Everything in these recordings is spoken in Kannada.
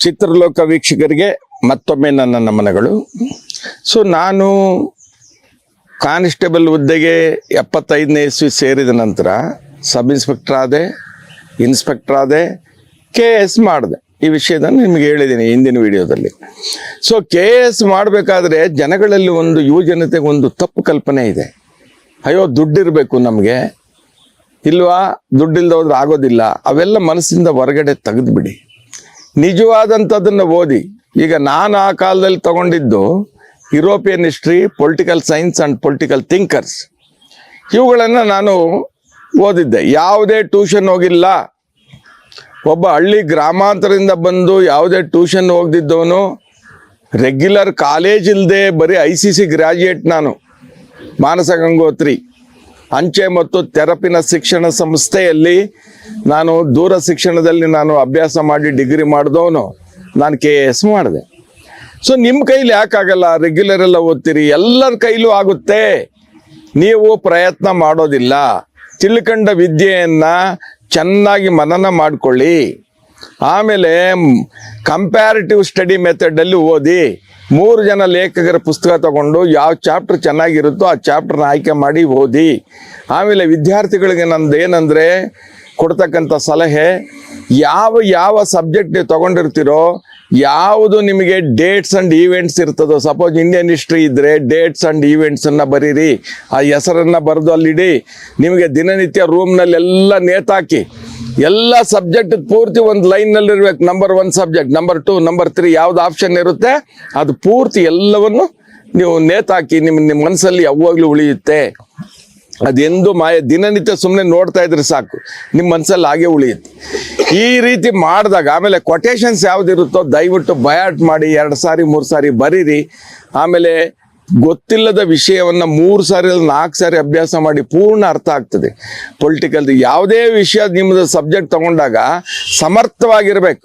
ಚಿತ್ರಲೋಕ ವೀಕ್ಷಕರಿಗೆ ಮತ್ತೊಮ್ಮೆ ನನ್ನ ನಮನಗಳು. ಸೊ ನಾನು ಕಾನ್ಸ್ಟೇಬಲ್ ಹುದ್ದೆಗೆ ಎಪ್ಪತ್ತೈದನೇ ಇಸ್ವಿ ಸೇರಿದ ನಂತರ ಸಬ್ ಇನ್ಸ್ಪೆಕ್ಟರ್ ಆದೆ ಇನ್ಸ್ಪೆಕ್ಟರ್ ಆದೆ, ಕೆ ಎಸ್ ಮಾಡಿದೆ. ಈ ವಿಷಯದಲ್ಲಿ ನಿಮಗೆ ಹೇಳಿದ್ದೀನಿ ಹಿಂದಿನ ವಿಡಿಯೋದಲ್ಲಿ. ಸೊ ಕೆ ಎಸ್ ಮಾಡಬೇಕಾದ್ರೆ ಜನಗಳಲ್ಲಿ ಒಂದು ಯುವ ಜನತೆಗೆ ಒಂದು ತಪ್ಪು ಕಲ್ಪನೆ ಇದೆ. ಅಯ್ಯೋ, ದುಡ್ಡಿರಬೇಕು ನಮಗೆ. ಇಲ್ವಾ? ದುಡ್ಡಿಲ್ದ ಹೋದ್ರೆ ಆಗೋದಿಲ್ಲ. ಅವೆಲ್ಲ ಮನಸ್ಸಿಂದ ಹೊರಗಡೆ ತೆಗೆದುಬಿಡಿ. ನಿಜವಾದಂಥದ್ದನ್ನು ಓದಿ. ಈಗ ನಾನು ಆ ಕಾಲದಲ್ಲಿ ತಗೊಂಡಿದ್ದು European history political science and political thinkers ಇವುಗಳನ್ನು ನಾನು ಓದಿದ್ದೆ. ಯಾವುದೇ ಟ್ಯೂಷನ್ ಹೋಗಿಲ್ಲ. ಒಬ್ಬ ಹಳ್ಳಿ ಗ್ರಾಮಾಂತರದಿಂದ ಬಂದು ಯಾವುದೇ ಟ್ಯೂಷನ್ ಹೋಗ್ದಿದ್ದವನು ರೆಗ್ಯುಲರ್ ಕಾಲೇಜ್ ಇಲ್ಲದೆ ಬರೀ ಐ ಸಿ ಸಿ ಗ್ರ್ಯಾಜುಯೇಟ್ ನಾನು. ಮಾನಸ ಗಂಗೋತ್ರಿ. ಅಂಚೆ ಮತ್ತು ತೆರಪಿನ ಶಿಕ್ಷಣ ಸಂಸ್ಥೆಯಲ್ಲಿ ನಾನು ದೂರ ಶಿಕ್ಷಣದಲ್ಲಿ ನಾನು ಅಭ್ಯಾಸ ಮಾಡಿ ಡಿಗ್ರಿ ಮಾಡಿದವನು ನಾನು ಕೆ ಎಸ್ ಮಾಡಿದೆ. ಸೊ ನಿಮ್ಮ ಕೈಲಿ ಯಾಕಾಗಲ್ಲ? ರೆಗ್ಯುಲರ್ ಎಲ್ಲ ಓದ್ತೀರಿ. ಎಲ್ಲರ ಕೈಲೂ ಆಗುತ್ತೆ. ನೀವು ಪ್ರಯತ್ನ ಮಾಡೋದಿಲ್ಲ. ತಿಳ್ಕೊಂಡ ವಿದ್ಯೆಯನ್ನು ಚೆನ್ನಾಗಿ ಮನನ ಮಾಡಿಕೊಳ್ಳಿ. ಆಮೇಲೆ ಕಂಪ್ಯಾರಿಟಿವ್ ಸ್ಟಡಿ ಮೆಥಡಲ್ಲಿ ಓದಿ. ಮೂರು ಜನ ಲೇಖಕರ ಪುಸ್ತಕ ತಗೊಂಡು ಯಾವ ಚಾಪ್ಟರ್ ಚೆನ್ನಾಗಿರುತ್ತೋ ಆ ಚಾಪ್ಟರ್ನ ಆಯ್ಕೆ ಮಾಡಿ ಓದಿ. ಆಮೇಲೆ ವಿದ್ಯಾರ್ಥಿಗಳಿಗೆ ನಂದು ಏನಂದರೆ ಕೊಡ್ತಕ್ಕಂಥ ಸಲಹೆ, ಯಾವ ಯಾವ ಸಬ್ಜೆಕ್ಟ್ ನೀವು ತೊಗೊಂಡಿರ್ತೀರೋ, ಯಾವುದು ನಿಮಗೆ ಡೇಟ್ಸ್ ಆ್ಯಂಡ್ ಈವೆಂಟ್ಸ್ ಇರ್ತದೋ, ಸಪೋಸ್ ಇಂಡಿಯನ್ ಹಿಸ್ಟ್ರಿ ಇದ್ದರೆ ಡೇಟ್ಸ್ ಅಂಡ್ ಈವೆಂಟ್ಸನ್ನು ಬರೀರಿ, ಆ ಹೆಸರನ್ನು ಬರೆದು ಅಲ್ಲಿಡಿ, ನಿಮಗೆ ದಿನನಿತ್ಯ ರೂಮ್ನಲ್ಲೆಲ್ಲ ನೇತಾಕಿ. ಎಲ್ಲ ಸಬ್ಜೆಕ್ಟ್ ಪೂರ್ತಿ ಒಂದು ಲೈನ್ನಲ್ಲಿ ಇರ್ಬೇಕು. Number one subject number two number three ಯಾವ್ದು ಆಪ್ಷನ್ ಇರುತ್ತೆ, ಅದು ಪೂರ್ತಿ ಎಲ್ಲವನ್ನು ನೀವು ನೇತಾಕಿ ನಿಮ್ಮ ನಿಮ್ಮ ಮನಸ್ಸಲ್ಲಿ ಯಾವಾಗಲೂ ಉಳಿಯುತ್ತೆ. ಅದೆಂದು ಮಾಯ, ದಿನನಿತ್ಯ ಸುಮ್ಮನೆ ನೋಡ್ತಾ ಇದ್ರೆ ಸಾಕು. ನಿಮ್ಮ ಮನಸ್ಸಲ್ಲಿ ಹಾಗೆ ಉಳಿಯುತ್ತೆ. ಈ ರೀತಿ ಮಾಡಿದಾಗ, ಆಮೇಲೆ ಕೊಟೇಶನ್ಸ್ ಯಾವ್ದಿರುತ್ತೋ ದಯವಿಟ್ಟು ಬಯಾಟ್ ಮಾಡಿ, ಎರಡು ಸಾರಿ, ಮೂರು ಸಾರಿ ಬರೀರಿ. ಆಮೇಲೆ ಗೊತ್ತಿಲ್ಲದ ವಿಷಯವನ್ನ ಮೂರು ಸಾರಿ ಅಲ್ಲ ನಾಲ್ಕು ಸಾರಿ ಅಭ್ಯಾಸ ಮಾಡಿ ಪೂರ್ಣ ಅರ್ಥ ಆಗ್ತದೆ. ಪೊಲಿಟಿಕಲ್ ಯಾವುದೇ ವಿಷಯ ನಿಮ್ಮದು ಸಬ್ಜೆಕ್ಟ್ ತಗೊಂಡಾಗ ಸಮರ್ಥವಾಗಿರ್ಬೇಕು.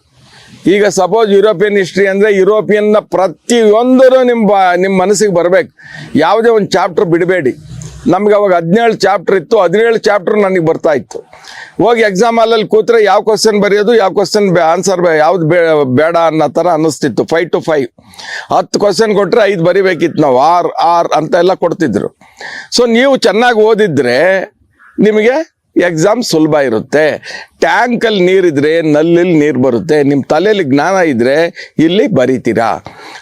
ಈಗ ಸಪೋಸ್ ಯುರೋಪಿಯನ್ ಹಿಸ್ಟ್ರಿ ಅಂದರೆ ಯುರೋಪಿಯನ್ನ ಪ್ರತಿಯೊಂದರೂ ನಿಮ್ಮ ನಿಮ್ಮ ಮನಸ್ಸಿಗೆ ಬರಬೇಕು. ಯಾವುದೇ ಒಂದು ಚಾಪ್ಟರ್ ಬಿಡಬೇಡಿ. ನಮ್ಗೆ ಅವಾಗ ಹದಿನೇಳು ಚಾಪ್ಟರ್ ಇತ್ತು, ಹದಿನೇಳು ಚಾಪ್ಟರ್ ನನಗೆ ಬರ್ತಾ ಇತ್ತು. ಹೋಗಿ ಎಕ್ಸಾಮ್ ಹಾಲಲ್ಲಿ ಕೂತ್ರೆ ಯಾವ ಕ್ವಶನ್ ಬರೆಯೋದು, ಯಾವ ಕ್ವಶನ್ ಆನ್ಸರ್ ಯಾವ್ದು ಬೇಡ ಅನ್ನೋ ಥರ ಅನ್ನಿಸ್ತಿತ್ತು ಫೈವ್ ಟು ಫೈವ್ ಹತ್ತು ಕ್ವಶನ್ ಕೊಟ್ಟರೆ ಐದು ಬರಿಬೇಕಿತ್ತು ನಾವು, ಆರ್ ಆರ್ ಅಂತ ಎಲ್ಲ ಕೊಡ್ತಿದ್ರು. ಸೊ ನೀವು ಚೆನ್ನಾಗಿ ಓದಿದ್ರೆ ನಿಮಗೆ ಎಕ್ಸಾಮ್ ಸುಲಭ ಇರುತ್ತೆ. ಟ್ಯಾಂಕಲ್ಲಿ ನೀರಿದ್ರೆ ನಲ್ಲಲ್ಲಿ ನೀರು ಬರುತ್ತೆ. ನಿಮ್ಮ ತಲೆಯಲ್ಲಿ ಜ್ಞಾನ ಇದ್ರೆ ಇಲ್ಲಿ ಬರಿತೀರಾ.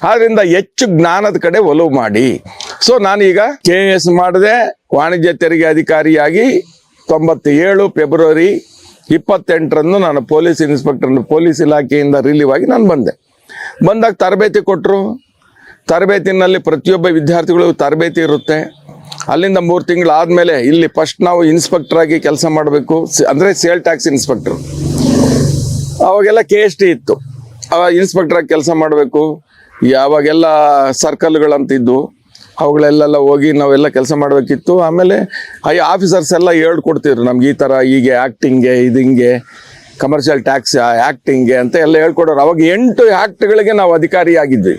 ಆದ್ರಿಂದ ಹೆಚ್ಚು ಜ್ಞಾನದ ಕಡೆ ಒಲವು ಮಾಡಿ. ಸೊ ನಾನೀಗ ಕೆ ಎಸ್ ಮಾಡಿದೆ. ವಾಣಿಜ್ಯ ತೆರಿಗೆ ಅಧಿಕಾರಿಯಾಗಿ ತೊಂಬತ್ತೇಳು ಫೆಬ್ರವರಿ ಇಪ್ಪತ್ತೆಂಟರಂದು ನಾನು ಪೊಲೀಸ್ ಇನ್ಸ್ಪೆಕ್ಟರ್ ಪೊಲೀಸ್ ಇಲಾಖೆಯಿಂದ ರಿಲೀವ್ ಆಗಿ ನಾನು ಬಂದೆ. ಬಂದಾಗ ತರಬೇತಿ ಕೊಟ್ಟರು ತರಬೇತಿನಲ್ಲಿ ಪ್ರತಿಯೊಬ್ಬ ವಿದ್ಯಾರ್ಥಿಗಳಿಗೂ ತರಬೇತಿ ಇರುತ್ತೆ. ಅಲ್ಲಿಂದ ಮೂರು ತಿಂಗಳು ಆದಮೇಲೆ ಇಲ್ಲಿ ಫಸ್ಟ್ ನಾವು ಇನ್ಸ್ಪೆಕ್ಟರ್ ಆಗಿ ಕೆಲಸ ಮಾಡಬೇಕು. ಅಂದರೆ ಸೇಲ್ ಟ್ಯಾಕ್ಸ್ ಇನ್ಸ್ಪೆಕ್ಟರ್ ಅವಾಗೆಲ್ಲ ಕೆ ಎಸ್ ಟಿ ಇತ್ತು. ಅವಾಗ ಇನ್ಸ್ಪೆಕ್ಟರ್ ಆಗಿ ಕೆಲಸ ಮಾಡಬೇಕು. ಯಾವಾಗೆಲ್ಲ ಸರ್ಕಲ್ಗಳಂತಿದ್ವು ಅವುಗಳೆಲ್ಲೆಲ್ಲ ಹೋಗಿ ನಾವೆಲ್ಲ ಕೆಲಸ ಮಾಡಬೇಕಿತ್ತು. ಆಮೇಲೆ ಐ ಆಫೀಸರ್ಸ್ ಎಲ್ಲ ಹೇಳ್ಕೊಡ್ತಿದ್ರು ನಮ್ಗೆ ಈ ಥರ ಹೀಗೆ ಆ್ಯಕ್ಟಿಂಗೆ ಇದು ಹಿಂಗೆ ಕಮರ್ಷಿಯಲ್ ಟ್ಯಾಕ್ಸ್ ಆ್ಯಕ್ಟಿಂಗೆ ಅಂತ ಎಲ್ಲ ಹೇಳ್ಕೊಡೋರು. ಅವಾಗ ಎಂಟು ಆ್ಯಕ್ಟ್ಗಳಿಗೆ ನಾವು ಅಧಿಕಾರಿಯಾಗಿದ್ವಿ.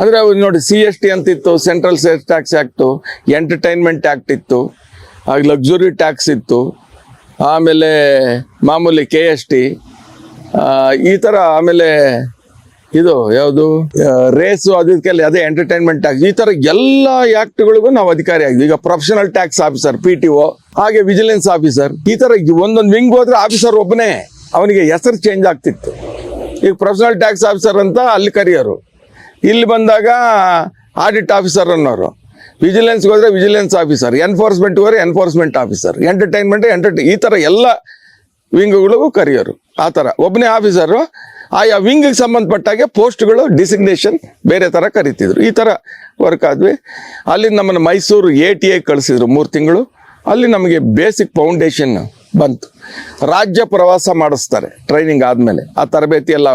ಅಂದರೆ ನೋಡಿ ಸಿ ಎಸ್ ಟಿ ಅಂತಿತ್ತು central sales tax act entertainment act ಇತ್ತು ಆಗ ಲಕ್ಸುರಿ ಟ್ಯಾಕ್ಸ್ ಇತ್ತು, ಆಮೇಲೆ ಮಾಮೂಲಿ ಕೆ ಎಸ್ ಟಿ ಈ ಥರ ಆಮೇಲೆ ಇದು ಯಾವುದು? ರೇಸು ಅದಕ್ಕೆಲ್ಲ ಅದೇ ಎಂಟರ್ಟೈನ್ಮೆಂಟ್ ಟ್ಯಾಕ್ಸ್ ಈ ಥರ ಎಲ್ಲ ಆ್ಯಕ್ಟ್ಗಳಿಗೂ ನಾವು ಅಧಿಕಾರಿ ಆಗಿದ್ವಿ. ಈಗ professional tax officer P T O ಹಾಗೆ ವಿಜಿಲೆನ್ಸ್ ಆಫೀಸರ್ ಈ ಥರ ಒಂದೊಂದು ವಿಂಗ್ ಹೋದ್ರೆ ಆಫೀಸರ್ ಒಬ್ಬನೇ, ಅವನಿಗೆ ಹೆಸರು ಚೇಂಜ್ ಆಗ್ತಿತ್ತು. ಈಗ ಪ್ರೊಫೆಷನಲ್ ಟ್ಯಾಕ್ಸ್ ಆಫೀಸರ್ ಅಂತ ಅಲ್ಲಿ ಕರೆಯೋರು. ಇಲ್ಲಿ ಬಂದಾಗ ಆಡಿಟ್ ಆಫೀಸರ್ ಅನ್ನೋರು. ವಿಜಿಲೆನ್ಸ್ಗೆ ಹೋದ್ರೆ ವಿಜಿಲೆನ್ಸ್ ಆಫೀಸರ್ ಎನ್ಫೋರ್ಸ್ಮೆಂಟ್ ಹೋದರೆ ಎನ್ಫೋರ್ಸ್ಮೆಂಟ್ ಆಫೀಸರ್ ಎಂಟರ್ಟೈನ್ಮೆಂಟ್ ಎಂಟರ್ಟೈ ಈ ಥರ ಎಲ್ಲ ವಿಂಗ್ಗಳಿಗೂ ಕರೆಯೋರು, ಆ ಥರ ಒಬ್ಬನೇ ಆಫೀಸರು ಆಯಾ ವಿಂಗಿಗೆ ಸಂಬಂಧಪಟ್ಟಾಗೆ ಪೋಸ್ಟ್ಗಳು ಡಿಸಿಗ್ನೇಷನ್ ಬೇರೆ ಥರ ಕರಿತಿದ್ರು. ಈ ಥರ ವರ್ಕ್ ಆದ್ವಿ. ಅಲ್ಲಿ ನಮ್ಮನ್ನು ಮೈಸೂರು ಎ ಟಿ ಐ ಕಳಿಸಿದ್ರು ಮೂರು ತಿಂಗಳು. ಅಲ್ಲಿ ನಮಗೆ ಬೇಸಿಕ್ ಫೌಂಡೇಶನ್ ಬಂತು. ರಾಜ್ಯ ಪ್ರವಾಸ ಮಾಡಿಸ್ತಾರೆ ಟ್ರೈನಿಂಗ್ ಆದಮೇಲೆ. ಆ ತರಬೇತಿ ಎಲ್ಲ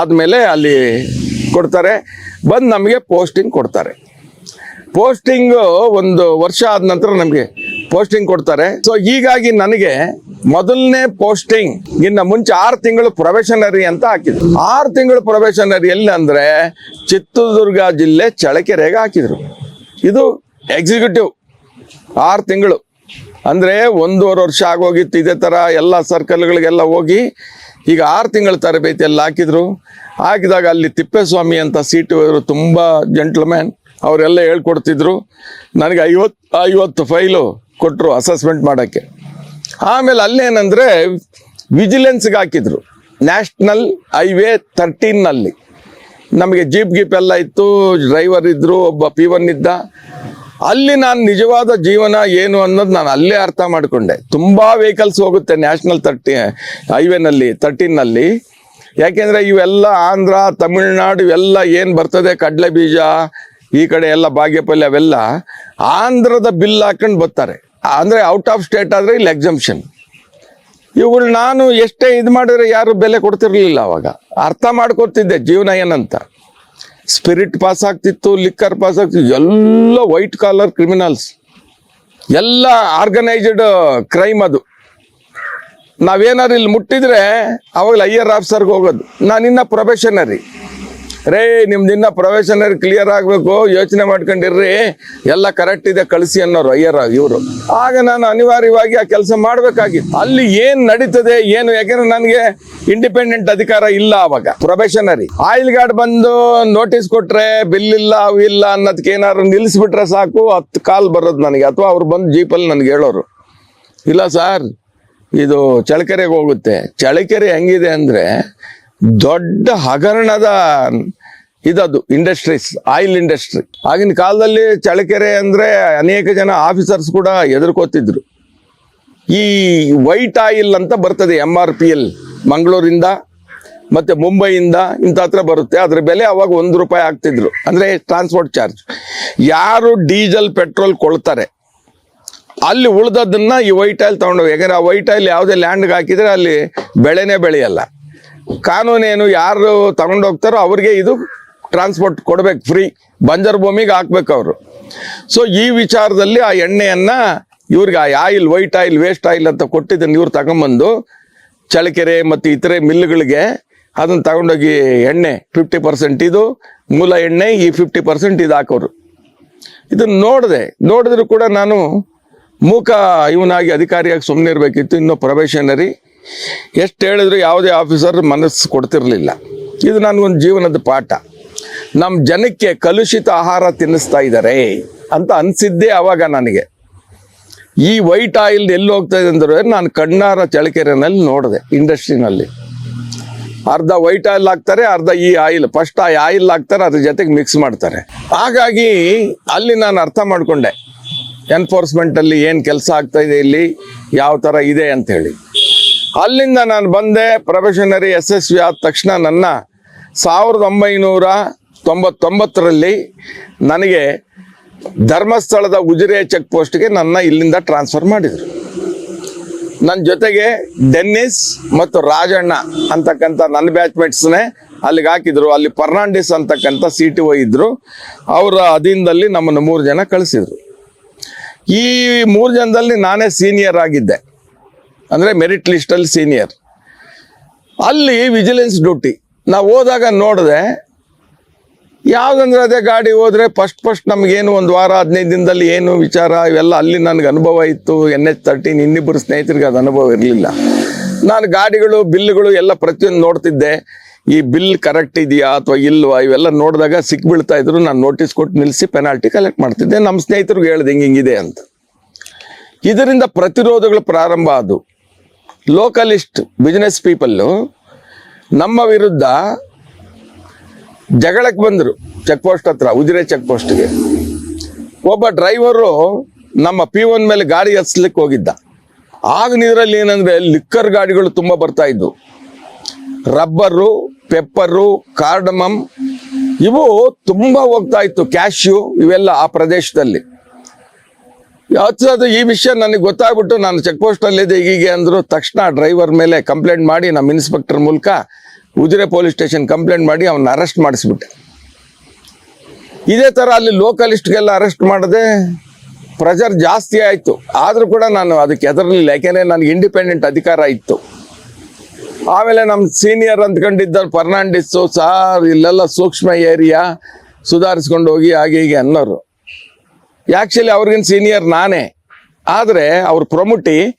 ಆದಮೇಲೆ ಅಲ್ಲಿ ಕೊಡ್ತಾರೆ, ಬಂದು ನಮಗೆ ಪೋಸ್ಟಿಂಗ್ ಕೊಡ್ತಾರೆ. ಪೋಸ್ಟಿಂಗು ಒಂದು ವರ್ಷ ಆದ ನಂತರ ನಮಗೆ ಪೋಸ್ಟಿಂಗ್ ಕೊಡ್ತಾರೆ. ಸೊ ಹೀಗಾಗಿ ನನಗೆ ಮೊದಲನೇ ಪೋಸ್ಟಿಂಗ್ ಇನ್ನು ಮುಂಚೆ ಆರು ತಿಂಗಳು ಪ್ರೊಬೆಷನರಿ ಅಂತ ಹಾಕಿದ್ರು. ಆರು ತಿಂಗಳು ಪ್ರೊಬೆಷನರಿ ಎಲ್ಲಿ ಅಂದರೆ ಚಿತ್ರದುರ್ಗ ಜಿಲ್ಲೆ ಚಳಕೆರೆಗೆ ಹಾಕಿದ್ರು. ಇದು ಎಕ್ಸಿಕ್ಯೂಟಿವ್ ಆರು ತಿಂಗಳು. ಅಂದರೆ ಒಂದೂವರೆ ವರ್ಷ ಆಗೋಗಿತ್ತು, ಇದೇ ಥರ ಎಲ್ಲ ಸರ್ಕಲ್ಗಳಿಗೆಲ್ಲ ಹೋಗಿ ಈಗ ಆರು ತಿಂಗಳ ತರಬೇತಿ ಎಲ್ಲ ಹಾಕಿದ್ರು. ಹಾಕಿದಾಗ ಅಲ್ಲಿ ತಿಪ್ಪೇಸ್ವಾಮಿ ಅಂತ ಸೀಟು ಇವರು ತುಂಬ ಜೆಂಟ್ಲ್ಮ್ಯಾನ್ ಅವರೆಲ್ಲ ಹೇಳ್ಕೊಡ್ತಿದ್ರು. ನನಗೆ ಐವತ್ತು ಐವತ್ತು ಫೈಲು ಕೊಟ್ಟರು ಅಸೆಸ್ಮೆಂಟ್ ಮಾಡೋಕ್ಕೆ. ಆಮೇಲೆ ಅಲ್ಲೇನಂದರೆ ವಿಜಿಲೆನ್ಸ್ಗೆ ಹಾಕಿದ್ರು. ನ್ಯಾಷನಲ್ ಹೈವೇ ತರ್ಟೀನ್ನಲ್ಲಿ ನಮಗೆ ಜೀಪ್ ಗೀಪ್ ಎಲ್ಲ ಇತ್ತು ಡ್ರೈವರ್ ಇದ್ದರು ಒಬ್ಬ ಪಿ ಒನ್ ಇದ್ದ. ಅಲ್ಲಿ ನಾನು ನಿಜವಾದ ಜೀವನ ಏನು ಅನ್ನೋದು ನಾನು ಅಲ್ಲೇ ಅರ್ಥ ಮಾಡಿಕೊಂಡೆ. ತುಂಬ ವೆಹಿಕಲ್ಸ್ ಹೋಗುತ್ತೆ ನ್ಯಾಷನಲ್ ತರ್ಟಿ ಹೈವೇನಲ್ಲಿ ತರ್ಟೀನ್ನಲ್ಲಿ ಯಾಕೆಂದರೆ ಇವೆಲ್ಲ ಆಂಧ್ರ, ತಮಿಳ್ನಾಡು ಇವೆಲ್ಲ ಏನು ಬರ್ತದೆ, ಕಡಲೆ ಬೀಜ, ಈ ಕಡೆ ಎಲ್ಲ ಬಾಗೇಪಲ್ಲಿ ಅವೆಲ್ಲ ಆಂಧ್ರದ ಬಿಲ್ ಹಾಕೊಂಡು ಬರ್ತಾರೆ. ಅಂದರೆ ಔಟ್ ಆಫ್ ಸ್ಟೇಟ್ ಆದರೆ ಇಲ್ಲಿ ಎಕ್ಸಂಪ್ಷನ್ ಇವುಗಳು ನಾನು ಎಷ್ಟೇ ಇದು ಮಾಡಿದ್ರೆ ಯಾರು ಬೆಲೆ ಕೊಡ್ತಿರ್ಲಿಲ್ಲ ಅವಾಗ. ಅರ್ಥ ಮಾಡ್ಕೊತಿದ್ದೆ ಜೀವನ ಏನಂತ. ಸ್ಪಿರಿಟ್ ಪಾಸ್ ಆಗ್ತಿತ್ತು ಲಿಕ್ಕರ್ ಪಾಸ್ ಆಗ್ತಿತ್ತು, ಎಲ್ಲ ವೈಟ್ ಕಾಲರ್ ಕ್ರಿಮಿನಲ್ಸ್ ಎಲ್ಲ ಆರ್ಗನೈಸ್ಡ್ ಕ್ರೈಮ್ ಅದು. ನಾವೇನಾದ್ರು ಇಲ್ಲಿ ಮುಟ್ಟಿದ್ರೆ ಐ ಆರ್ ಆಫೀಸರ್ಗೆ ಹೋಗೋದು. ನಾನಿನ್ನ ಪ್ರೊಫೆಷನರಿ ರೇ ನಿಮ್ದು ಇನ್ನ ಪ್ರೊಫೆಷನರಿ ಕ್ಲಿಯರ್ ಆಗಬೇಕು, ಯೋಚನೆ ಮಾಡ್ಕೊಂಡಿರ್ರಿ. ಎಲ್ಲ ಕರೆಕ್ಟ್ ಇದೆ, ಕಳಿಸಿ ಅನ್ನೋರು, ಅಯ್ಯರ, ಇವರು. ಆಗ ನಾನು ಅನಿವಾರ್ಯವಾಗಿ ಆ ಕೆಲಸ ಮಾಡಬೇಕಾಗಿತ್ತು ಅಲ್ಲಿ ಏನ್ ನಡೀತದೆ, ಏನು, ಯಾಕೆಂದ್ರೆ ನನಗೆ ಇಂಡಿಪೆಂಡೆಂಟ್ ಅಧಿಕಾರ ಇಲ್ಲ ಅವಾಗ ಪ್ರೊಫೆಷನರಿ ಆಯಿಲ್ ಗಾರ್ಡ್ ಬಂದು ನೋಟಿಸ್ ಕೊಟ್ರೆ ಬಿಲ್ ಇಲ್ಲ, ಅವು ಇಲ್ಲ ಅನ್ನೋದಕ್ಕೆ ಏನಾದ್ರು ನಿಲ್ಲಿಸ್ಬಿಟ್ರೆ ಸಾಕು, ಹತ್ತು ಕಾಲ್ ಬರೋದು ನನಗೆ. ಅಥವಾ ಅವ್ರು ಬಂದು ಜೀಪಲ್ಲಿ ನನಗೆ ಹೇಳೋರು. ಇಲ್ಲ ಸರ್ ಇದು ಚಳಕೆರೆಗೆ ಹೋಗುತ್ತೆ. ಚಳಕೆರೆ ಹೆಂಗಿದೆ ಅಂದ್ರೆ ದೊಡ್ಡ ಹಗರಣದ ಇದದು ಇಂಡಸ್ಟ್ರೀಸ್, ಆಯಿಲ್ ಇಂಡಸ್ಟ್ರಿ. ಆಗಿನ ಕಾಲದಲ್ಲಿ ಚಳಕೆರೆ ಅಂದ್ರೆ ಅನೇಕ ಜನ ಆಫೀಸರ್ಸ್ ಕೂಡ ಎದುರ್ಕೋತಿದ್ರು. ಈ ವೈಟ್ ಆಯಿಲ್ ಅಂತ ಬರ್ತದೆ ಎಂ ಆರ್ ಪಿ ಎಲ್ ಮಂಗಳೂರಿಂದ ಮತ್ತೆ ಮುಂಬೈಯಿಂದ ಇಂಥ ಹತ್ರ ಬರುತ್ತೆ. ಅದ್ರ ಬೆಲೆ ಅವಾಗ ಒಂದು ರೂಪಾಯಿ ಆಗ್ತಿದ್ರು. ಅಂದ್ರೆ ಟ್ರಾನ್ಸ್ಪೋರ್ಟ್ ಚಾರ್ಜ್ ಯಾರು ಡೀಸೆಲ್, ಪೆಟ್ರೋಲ್ ಕೊಳ್ತಾರೆ. ಅಲ್ಲಿ ಉಳ್ದದನ್ನ ಈ ವೈಟ್ ಆಯಿಲ್ ತೊಗೊಂಡೋಗಿ ಯಾಕಂದರೆ ಆ ವೈಟ್ ಆಯಿಲ್ ಯಾವುದೇ ಲ್ಯಾಂಡ್ಗೆ ಹಾಕಿದ್ರೆ ಅಲ್ಲಿ ಬೆಳೆನೇ ಬೆಳೆಯಲ್ಲ. ಕಾನೂನೇನು ಯಾರು ತಗೊಂಡೋಗ್ತಾರೋ ಅವ್ರಿಗೆ ಇದು ಟ್ರಾನ್ಸ್ಪೋರ್ಟ್ ಕೊಡ್ಬೇಕು ಫ್ರೀ ಬಂಜರ್ ಭೂಮಿಗೆ ಹಾಕ್ಬೇಕು ಅವರು. ಸೊ ಈ ವಿಚಾರದಲ್ಲಿ ಆ ಎಣ್ಣೆಯನ್ನ ಇವ್ರಿಗೆ ಆ oil white oil waste oil ಅಂತ ಕೊಟ್ಟಿದ್ದನ್ನು ಇವ್ರು ತಗೊಂಬಂದು ಚಳಕೆರೆ ಮತ್ತು ಇತರೆ ಮಿಲ್ಗಳಿಗೆ ಅದನ್ನು ತಗೊಂಡೋಗಿ ಎಣ್ಣೆ ಫಿಫ್ಟಿ ಪರ್ಸೆಂಟ್ ಇದು, ಮೂಲ ಎಣ್ಣೆ ಈ ಫಿಫ್ಟಿ ಪರ್ಸೆಂಟ್ ಇದು ಹಾಕೋರು. ಇದನ್ನು ನೋಡಿದೆ, ನೋಡಿದ್ರು ಕೂಡ ನಾನು ಮೂಕ ಇವನಾಗಿ ಅಧಿಕಾರಿಯಾಗಿ ಸುಮ್ಮನೆ ಇರಬೇಕಿತ್ತು ಇನ್ನೂ ಪ್ರೊಬೇಷನರಿ. ಎಷ್ಟು ಹೇಳಿದ್ರು ಯಾವುದೇ ಆಫೀಸರ್ ಮನಸ್ಸು ಕೊಡ್ತಿರಲಿಲ್ಲ. ಇದು ನನಗೊಂದು ಜೀವನದ ಪಾಠ. ನಮ್ಮ ಜನಕ್ಕೆ ಕಲುಷಿತ ಆಹಾರ ತಿನ್ನಿಸ್ತಾ ಇದ್ದಾರೆ ಅಂತ ಅನಿಸಿದ್ದೇ ಆವಾಗ ನನಗೆ. ಈ ವೈಟ್ ಆಯಿಲ್ ಎಲ್ಲಿ ಹೋಗ್ತಾ ಇದೆ ಅಂದ್ರೆ ನಾನು ಕಣ್ಣಾರ ಚಳಕೆರೆನಲ್ಲಿ ನೋಡಿದೆ ಇಂಡಸ್ಟ್ರಿನಲ್ಲಿ. ಅರ್ಧ ವೈಟ್ ಆಯಿಲ್ ಹಾಕ್ತಾರೆ, ಅರ್ಧ ಈ ಆಯಿಲ್. ಫಸ್ಟ್ ಆ ಆಯಿಲ್ ಹಾಕ್ತಾರೆ, ಅದ್ರ ಜೊತೆಗೆ ಮಿಕ್ಸ್ ಮಾಡ್ತಾರೆ. ಹಾಗಾಗಿ ಅಲ್ಲಿ ನಾನು ಅರ್ಥ ಮಾಡಿಕೊಂಡೆ. ಎನ್ಫೋರ್ಸ್ಮೆಂಟ್ ಅಲ್ಲಿ ಏನು ಕೆಲಸ ಆಗ್ತಾ ಇದೆ ಇಲ್ಲಿ, ಯಾವ ಥರ ಇದೆ ಅಂತ ಹೇಳಿ ಅಲ್ಲಿಂದ ನಾನು ಬಂದೆ ಪ್ರೊಫೆಷನರಿ ಯಶಸ್ವಿ ಆದ ತಕ್ಷಣ ನನ್ನ ಸಾವಿರದ ಒಂಬೈನೂರ ತೊಂಬತ್ತೊಂಬತ್ತರಲ್ಲಿ ನನಗೆ ಧರ್ಮಸ್ಥಳದ ಉಜಿರೆ ಚೆಕ್ ಪೋಸ್ಟ್ಗೆ ನನ್ನ ಇಲ್ಲಿಂದ ಟ್ರಾನ್ಸ್ಫರ್ ಮಾಡಿದರು. ನನ್ನ ಜೊತೆಗೆ ಡೆನ್ನಿಸ್ ಮತ್ತು ರಾಜಣ್ಣ ಅಂತಕ್ಕಂಥ ನನ್ನ ಬ್ಯಾಚ್ಮೇಟ್ಸ್ನೇ ಅಲ್ಲಿಗೆ ಹಾಕಿದ್ರು. ಅಲ್ಲಿ ಫರ್ನಾಂಡಿಸ್ ಅಂತಕ್ಕಂಥ ಸಿ ಟಿ ಒ ಇದ್ರು. ಅವರ ಅಧೀನದಲ್ಲಿ ನಮ್ಮನ್ನು ಮೂರು ಜನ ಕಳಿಸಿದ್ರು. ಈ ಮೂರು ಜನದಲ್ಲಿ ನಾನೇ ಸೀನಿಯರ್ ಆಗಿದ್ದೆ. ಅಂದರೆ ಮೆರಿಟ್ ಲಿಸ್ಟಲ್ಲಿ ಸೀನಿಯರ್ ಅಲ್ಲಿ ವಿಜಿಲೆನ್ಸ್ ಡ್ಯೂಟಿ ನಾವು ಹೋದಾಗ ನೋಡಿದೆ, ಯಾವುದಂದ್ರೆ ಅದೇ ಗಾಡಿ ಹೋದರೆ ಫಸ್ಟ್ ಫಸ್ಟ್ ನಮಗೇನು ಒಂದು ವಾರ, ಹದಿನೈದು ದಿನದಲ್ಲಿ ಏನು ವಿಚಾರ, ಇವೆಲ್ಲ ಅಲ್ಲಿ ನನಗೆ ಅನುಭವ ಇತ್ತು ಎನ್ ಎಚ್ ತರ್ಟೀನ್ ಇನ್ನಿಬ್ಬರು ಸ್ನೇಹಿತರಿಗೆ ಅದು ಅನುಭವ ಇರಲಿಲ್ಲ. ನಾನು ಗಾಡಿಗಳು, ಬಿಲ್ಗಳು ಎಲ್ಲ ಪ್ರತಿಯೊಂದು ನೋಡ್ತಿದ್ದೆ. ಈ ಬಿಲ್ ಕರೆಕ್ಟ್ ಇದೆಯಾ ಅಥವಾ ಇಲ್ವಾ, ಇವೆಲ್ಲ ನೋಡಿದಾಗ ಸಿಕ್ಬಿಡ್ತಾ ಇದ್ರು. ನಾನು ನೋಟಿಸ್ ಕೊಟ್ಟು ನಿಲ್ಲಿಸಿ ಪೆನಾಲ್ಟಿ ಕಲೆಕ್ಟ್ ಮಾಡ್ತಿದ್ದೆ. ನಮ್ಮ ಸ್ನೇಹಿತರಿಗೆ ಹೇಳ್ದೆ, ಹಿಂಗೆ ಹಿಂಗಿದೆ ಅಂತ. ಇದರಿಂದ ಪ್ರತಿರೋಧಗಳು ಪ್ರಾರಂಭ ಆದವು. ಲೋಕಲಿಸ್ಟ್ ಬಿಸ್ನೆಸ್ ಪೀಪಲ್ಲು ನಮ್ಮ ವಿರುದ್ಧ ಜಗಳಕ್ಕೆ ಬಂದರು ಚೆಕ್ ಪೋಸ್ಟ್ ಹತ್ರ ಉಜಿರೆ ಚೆಕ್ ಪೋಸ್ಟ್ಗೆ ಒಬ್ಬ ಡ್ರೈವರು ನಮ್ಮ ಪಿ ಒನ್ ಮೇಲೆ ಗಾಡಿ ಹತ್ಸ್ಲಿಕ್ಕೆ ಹೋಗಿದ್ದ. ಆಗ ನೀರಲ್ಲಿ ಏನಂದ್ರೆ ಲಿಕ್ಕರ್ ಗಾಡಿಗಳು ತುಂಬ ಬರ್ತಾ ಇದ್ವು. ರಬ್ಬರು ಪೆಪ್ಪರು ಕಾರ್ಡಮಮ್ ಇವು ತುಂಬ ಹೋಗ್ತಾ ಇತ್ತು ಕ್ಯಾಶ್ಯೂ ಇವೆಲ್ಲ ಆ ಪ್ರದೇಶದಲ್ಲಿ. ಅದು ಈ ವಿಷಯ ನನಗೆ ಗೊತ್ತಾಗ್ಬಿಟ್ಟು ನಾನು ಚೆಕ್ ಪೋಸ್ಟಲ್ಲಿದ್ದೆ ಹೀಗೆ ಅಂದರು ತಕ್ಷಣ ಡ್ರೈವರ್ ಮೇಲೆ ಕಂಪ್ಲೇಂಟ್ ಮಾಡಿ ನಮ್ಮ ಇನ್ಸ್ಪೆಕ್ಟರ್ ಮೂಲಕ ಉಜಿರೆ ಪೊಲೀಸ್ ಸ್ಟೇಷನ್ ಕಂಪ್ಲೇಂಟ್ ಮಾಡಿ ಅವನ್ನ ಅರೆಸ್ಟ್ ಮಾಡಿಸ್ಬಿಟ್ಟೆ. ಇದೇ ಥರ ಅಲ್ಲಿ ಲೋಕಲಿಸ್ಟ್ಗೆಲ್ಲ ಅರೆಸ್ಟ್ ಮಾಡಿದೆ ಪ್ರೆಷರ್ ಜಾಸ್ತಿ ಆಯಿತು. ಆದರೂ ಕೂಡ ನಾನು ಅದಕ್ಕೆ ಹೆದರಲಿಲ್ಲ, ಯಾಕೆಂದರೆ ನನಗೆ ಇಂಡಿಪೆಂಡೆಂಟ್ ಅಧಿಕಾರ ಇತ್ತು. ಆಮೇಲೆ ನಮ್ಮ ಸೀನಿಯರ್ ಅಂದ್ಕೊಂಡಿದ್ದ ಫರ್ನಾಂಡಿಸ್ಸು ಸಾರ್ ಇಲ್ಲೆಲ್ಲ ಸೂಕ್ಷ್ಮ ಏರಿಯಾ ಸುಧಾರಿಸ್ಕೊಂಡು ಹೋಗಿ ಹಾಗೆ ಹೀಗೆ ಅನ್ನೋರು. ಆ್ಯಕ್ಚುಲಿ ಅವ್ರಿಗಿನ ಸೀನಿಯರ್ ನಾನೇ. ಆದರೆ ಅವ್ರ ಪ್ರೊಮುಟಿ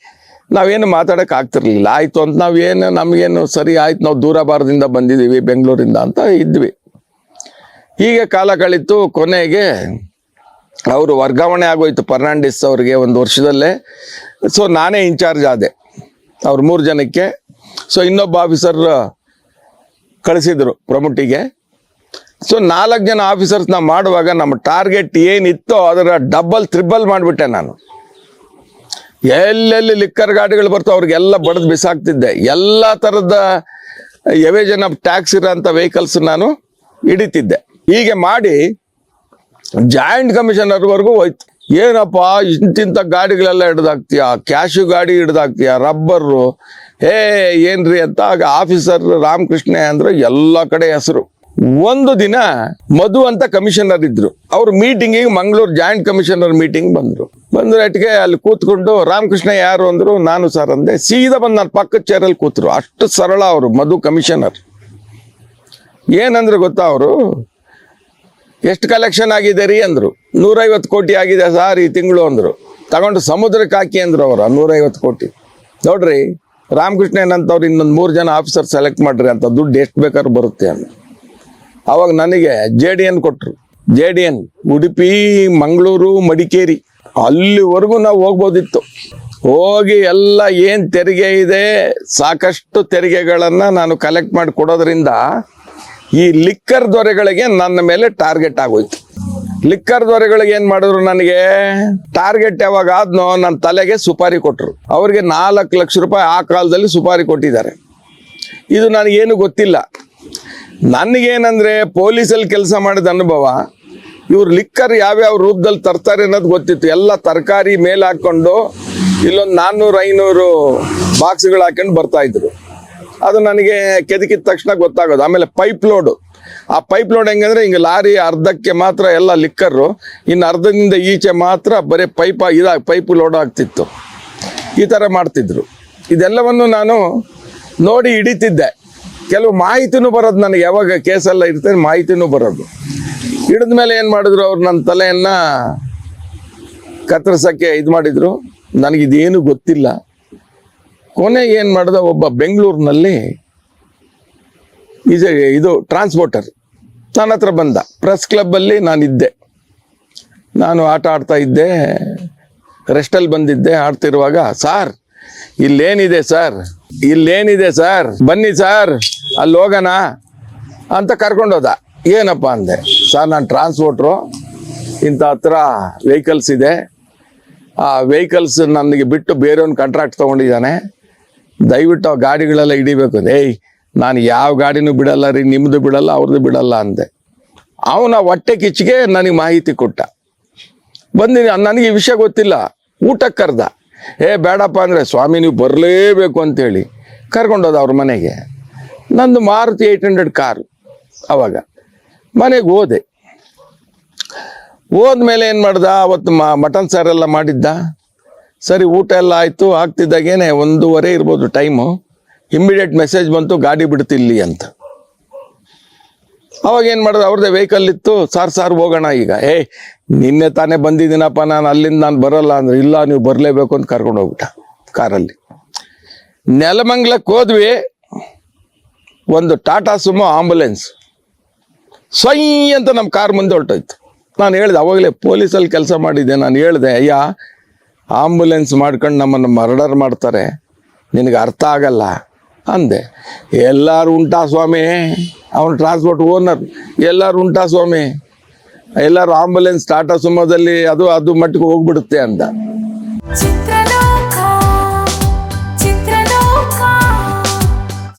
ನಾವೇನು ಮಾತಾಡೋಕೆ ಆಗ್ತಿರ್ಲಿಲ್ಲ. ಆಯಿತು ಅಂತ ನಾವೇನು, ನಮಗೇನು ಸರಿ ಆಯ್ತು, ನಾವು ದೂರಬಾರದಿಂದ ಬಂದಿದ್ದೀವಿ ಬೆಂಗಳೂರಿಂದ ಅಂತ ಇದ್ವಿ. ಹೀಗೆ ಕಾಲ ಕಳೀತು, ಕೊನೆಗೆ ಅವರು ವರ್ಗಾವಣೆ ಆಗೋಯ್ತು ಫರ್ನಾಂಡಿಸ್ ಅವ್ರಿಗೆ ಒಂದು ವರ್ಷದಲ್ಲೇ. ಸೊ ನಾನೇ ಇನ್ಚಾರ್ಜ್ ಆದೆ. ಅವ್ರ ಮೂರು ಜನಕ್ಕೆ. ಸೊ ಇನ್ನೊಬ್ಬ ಆಫೀಸರ್ ಕಳಿಸಿದ್ರು ಪ್ರಮುಟಿಗೆ ಸೊ ನಾಲ್ಕು ಜನ ಆಫೀಸರ್ಸ್ನ ಮಾಡುವಾಗ ನಮ್ಮ ಟಾರ್ಗೆಟ್ ಏನಿತ್ತೋ ಅದರ ಡಬಲ್ ತ್ರಿಬಲ್ ಮಾಡಿಬಿಟ್ಟೆ ನಾನು. ಎಲ್ಲೆಲ್ಲಿ ಲಿಕ್ಕರ್ ಗಾಡಿಗಳು ಬರ್ತಾವ ಅವ್ರಿಗೆಲ್ಲ ಬಡದು ಬಿಸಾಕ್ತಿದ್ದೆ. ಎಲ್ಲ ಥರದ ಎವೇಜನ್ ಆಫ್ ಟ್ಯಾಕ್ಸ್ ಇರೋಂಥ ವೆಹಿಕಲ್ಸ್ ನಾನು ಹಿಡಿತಿದ್ದೆ. ಹೀಗೆ ಮಾಡಿ ಜಾಯಿಂಟ್ ಕಮಿಷನರ್ವರೆಗೂ ಹೋಯ್ತು. ಏನಪ್ಪ, ಇಂತಿಂಥ ಗಾಡಿಗಳೆಲ್ಲ ಹಿಡ್ದಾಕ್ತೀಯ? ಕ್ಯಾಶು ಗಾಡಿ ಹಿಡ್ದಾಕ್ತೀಯ? ರಬ್ಬರು? ಹೇ, ಏನ್ರಿ ಅಂತ ಆಗ ಆಫೀಸರ್ ರಾಮಕೃಷ್ಣ ಅಂದ್ರೆ ಎಲ್ಲ ಕಡೆ ಹೆಸರು. ಒಂದು ದಿನ ಮಧು ಅಂತ ಕಮಿಷನರ್ ಇದ್ರು. ಅವ್ರ ಮೀಟಿಂಗಿಗೆ ಮಂಗಳೂರು ಜಾಯಿಂಟ್ ಕಮಿಷನರ್ ಮೀಟಿಂಗ್ ಬಂದ್ರು. ಬಂದ್ರೆ ಅಟ್ಗೆ ಅಲ್ಲಿ ಕೂತ್ಕೊಂಡು ರಾಮಕೃಷ್ಣ ಯಾರು ಅಂದ್ರು, ನಾನು ಸರ್ ಅಂದೆ. ಸೀದಾ ಬಂದು ನನ್ನ ಪಕ್ಕದ ಚೇರಲ್ಲಿ ಕೂತ್ರು. ಅಷ್ಟು ಸರಳ ಅವರು, ಮಧು ಕಮಿಷನರ್ ಏನಂದ್ರೆ ಗೊತ್ತಾ ಅವರು? ಎಷ್ಟು ಕಲೆಕ್ಷನ್ ಆಗಿದೆ ರೀ? ಅಂದರು. ನೂರೈವತ್ತು ಕೋಟಿ ಆಗಿದೆ ಸರ್ ಈ ತಿಂಗಳು ಅಂದರು. ತಗೊಂಡು ಸಮುದ್ರಕ್ಕೆ ಹಾಕಿ ಅಂದ್ರು ಅವರು ನೂರೈವತ್ತು ಕೋಟಿ. ನೋಡ್ರಿ, ರಾಮಕೃಷ್ಣ ಏನಂತವ್ರು ಇನ್ನೊಂದು ಮೂರು ಜನ ಆಫೀಸರ್ ಸೆಲೆಕ್ಟ್ ಮಾಡ್ರಿ ಅಂತ ದುಡ್ಡು ಎಷ್ಟು ಬೇಕಾದ್ರೂ ಬರುತ್ತೆ ಅಂತ. ಅವಾಗ ನನಗೆ ಜೆ ಡಿ ಎನ್ ಕೊಟ್ಟರು J D N Udupi, Mangaluru, Madikeri, ಅಲ್ಲಿವರೆಗೂ ನಾವು ಹೋಗ್ಬೋದಿತ್ತು. ಹೋಗಿ ಎಲ್ಲ ಏನು ತೆರಿಗೆ ಇದೆ, ಸಾಕಷ್ಟು ತೆರಿಗೆಗಳನ್ನು ನಾನು ಕಲೆಕ್ಟ್ ಮಾಡಿ ಕೊಡೋದ್ರಿಂದ ಈ ಲಿಕ್ಕರ್ ದೊರೆಗಳಿಗೆ ನನ್ನ ಮೇಲೆ ಟಾರ್ಗೆಟ್ ಆಗೋಯ್ತು. ಲಿಕ್ಕರ್ ದೊರೆಗಳಿಗೆ ಏನ್ ಮಾಡಿದ್ರು ನನಗೆ? ಟಾರ್ಗೆಟ್ ಯಾವಾಗ ಆದ್ನೋ ನನ್ನ ತಲೆಗೆ ಸುಪಾರಿ ಕೊಟ್ಟರು ಅವ್ರಿಗೆ ನಾಲ್ಕು ಲಕ್ಷ ರೂಪಾಯಿ ಆ ಕಾಲದಲ್ಲಿ ಸುಪಾರಿ ಕೊಟ್ಟಿದ್ದಾರೆ. ಇದು ನನಗೇನು ಗೊತ್ತಿಲ್ಲ. ನನಗೇನಂದ್ರೆ ಪೊಲೀಸಲ್ಲಿ ಕೆಲಸ ಮಾಡಿದ ಅನುಭವ, ಇವ್ರು ಲಿಕ್ಕರ್ ಯಾವ್ಯಾವ ರೂಪದಲ್ಲಿ ತರ್ತಾರೆ ಅನ್ನೋದು ಗೊತ್ತಿತ್ತು. ಎಲ್ಲ ತರಕಾರಿ ಮೇಲೆ ಹಾಕೊಂಡು ಇಲ್ಲೊಂದು ನಾನ್ನೂರು ಐನೂರು ಬಾಕ್ಸ್ಗಳು ಹಾಕೊಂಡು ಬರ್ತಾ ಇದ್ರು. ಅದು ನನಗೆ ಕೆದಕಿದ ತಕ್ಷಣ ಗೊತ್ತಾಗೋದು. ಆಮೇಲೆ ಪೈಪ್ ಲೋಡು. ಆ ಪೈಪ್ ಲೋಡ್ ಹೆಂಗಂದ್ರೆ ಹಿಂಗೆ ಲಾರಿ ಅರ್ಧಕ್ಕೆ ಮಾತ್ರ ಎಲ್ಲ ಲಿಕ್ಕರು, ಇನ್ನು ಅರ್ಧದಿಂದ ಈಚೆ ಮಾತ್ರ ಬರೀ ಪೈಪ್ ಇದ, ಪೈಪ್ ಲೋಡ್ ಆಗ್ತಿತ್ತು. ಈ ಥರ ಮಾಡ್ತಿದ್ರು. ಇದೆಲ್ಲವನ್ನು ನಾನು ನೋಡಿ ಹಿಡಿತಿದ್ದೆ. ಕೆಲವು ಮಾಹಿತಿನೂ ಬರೋದು ನನಗೆ ಯಾವಾಗ ಕೇಸೆಲ್ಲ ಇರ್ತದೆ ಮಾಹಿತಿನೂ ಬರೋದು. ಹಿಡಿದ ಮೇಲೆ ಏನು ಮಾಡಿದ್ರು ಅವ್ರು ನನ್ನ ತಲೆಯನ್ನು ಕತ್ತರಿಸೋಕ್ಕೆ ಇದು ಮಾಡಿದ್ರು. ನನಗಿದೇನು ಗೊತ್ತಿಲ್ಲ. ಕೊನೆಗೆ ಏನು ಮಾಡಿದ, ಒಬ್ಬ ಬೆಂಗಳೂರಿನಲ್ಲಿ ಇದು ಇದು ಟ್ರಾನ್ಸ್ಪೋರ್ಟರ್ ನನ್ನ ಹತ್ರ ಬಂದ. ಪ್ರೆಸ್ ಕ್ಲಬ್ಬಲ್ಲಿ ನಾನಿದ್ದೆ. ನಾನು ಆಟ ಆಡ್ತಾ ಇದ್ದೆ. ರೆಸ್ಟಲ್ಲಿ ಬಂದಿದ್ದೆ. ಆಡ್ತಿರುವಾಗ, ಸಾರ್, ಇಲ್ಲೇನಿದೆ ಸರ್? ಇಲ್ಲೇನಿದೆ ಸರ್? ಬನ್ನಿ ಸರ್, ಅಲ್ಲಿ ಹೋಗೋಣ ಅಂತ ಕರ್ಕೊಂಡೋದ ಏನಪ್ಪ ಅಂದೆ, ಸರ್ ನಾನು ಟ್ರಾನ್ಸ್ಪೋರ್ಟ್ರು ಇಂಥ ಹತ್ರ ವೆಹಿಕಲ್ಸ್ ಇದೆ. ಆ ವೆಹಿಕಲ್ಸ್ ನನಗೆ ಬಿಟ್ಟು ಬೇರೆಯವ್ನ ಕಾಂಟ್ರಾಕ್ಟ್ ತೊಗೊಂಡಿದ್ದಾನೆ. ದಯವಿಟ್ಟು ಆ ಗಾಡಿಗಳೆಲ್ಲ ಹಿಡಿಬೇಕು. ಏಯ್, ನಾನು ಯಾವ ಗಾಡಿನೂ ಬಿಡಲ್ಲ ರೀ ನಿಮ್ಮದು ಬಿಡಲ್ಲ ಅವ್ರದ್ದು ಬಿಡಲ್ಲ ಅಂದೆ. ಅವನ ಹೊಟ್ಟೆ ಕಿಚ್ಚಿಗೆ ನನಗೆ ಮಾಹಿತಿ ಕೊಟ್ಟ. ಬಂದಿನಿ, ನನಗೆ ಈ ವಿಷಯ ಗೊತ್ತಿಲ್ಲ. ಊಟಕ್ಕೆ ಕರ್ದ. ಏ, ಬೇಡಪ್ಪ ಅಂದರೆ ಸ್ವಾಮಿ, ನೀವು ಬರಲೇಬೇಕು ಅಂತೇಳಿ ಕರ್ಕೊಂಡೋದ ಅವ್ರ ಮನೆಗೆ. ನಂದು ಮಾರುತಿ ಏಯ್ಟ್ ಹಂಡ್ರೆಡ್ ಕಾರು ಅವಾಗ. ಮನೆಗೆ ಹೋದೆ. ಹೋದ್ಮೇಲೆ ಏನು ಮಾಡ್ದ? ಅವತ್ತು ಮ, ಮಟನ್ ಸಾರೆಲ್ಲ ಮಾಡಿದ್ದ. ಸರಿ, ಊಟ ಎಲ್ಲ ಆಯಿತು. ಆಗ್ತಿದ್ದಾಗೇನೆ ಒಂದೂವರೆ ಇರ್ಬೋದು ಟೈಮು ಇಮ್ಮಿಡಿಯೇಟ್ ಮೆಸೇಜ್ ಬಂತು, ಗಾಡಿ ಬಿಡ್ತಿಲ್ಲಿ ಅಂತ. ಅವಾಗ ಏನು ಮಾಡ್ದೆ? ಅವ್ರದ್ದೇ ವೆಹಿಕಲ್ ಇತ್ತು. ಸಾರ್ ಸಾರ್, ಹೋಗೋಣ ಈಗ. ಏ ನಿನ್ನೆ ತಾನೇ ಬಂದಿದ್ದೀನಪ್ಪ, ನಾನು ಅಲ್ಲಿಂದ ನಾನು ಬರಲ್ಲ ಅಂದ್ರೆ, ಇಲ್ಲ, ನೀವು ಬರಲೇಬೇಕು ಅಂತ ಕರ್ಕೊಂಡು ಹೋಗ್ಬಿಟ್ಟ ಕಾರಲ್ಲಿ. ನೆಲಮಂಗ್ಲಕ್ಕೆ ಹೋದ್ವಿ, ಒಂದು ಟಾಟಾ ಸುಮೋ ಆಂಬುಲೆನ್ಸ್. ಸೈ ಅಂತ ನಮ್ಮ ಕಾರ್ ಮುಂದೆ ಹೊರಟೋಯ್ತು. ನಾನು ಹೇಳಿದೆ, ಅವಾಗಲೇ ಪೊಲೀಸಲ್ಲಿ ಕೆಲಸ ಮಾಡಿದ್ದೆ, ನಾನು ಹೇಳಿದೆ, ಅಯ್ಯ, ಆಂಬುಲೆನ್ಸ್ ಮಾಡ್ಕೊಂಡು ನಮ್ಮನ್ನು ಮರ್ಡರ್ ಮಾಡ್ತಾರೆ, ನಿನಗೆ ಅರ್ಥ ಆಗಲ್ಲ. ಅಂದೆ, ಎಲ್ಲರೂ ಉಂಟಾ ಸ್ವಾಮಿ? ಅವನು ಟ್ರಾನ್ಸ್ಪೋರ್ಟ್ ಓನರ್ ಎಲ್ಲರೂ ಉಂಟಾ ಸ್ವಾಮಿ? ಎಲ್ಲರೂ ಆಂಬುಲೆನ್ಸ್ ಟಾಟಾ ಸುಮೋದಲ್ಲಿ ಅದು ಅದು ಮಟ್ಟಿಗೆ ಹೋಗ್ಬಿಡುತ್ತೆ ಅಂತ.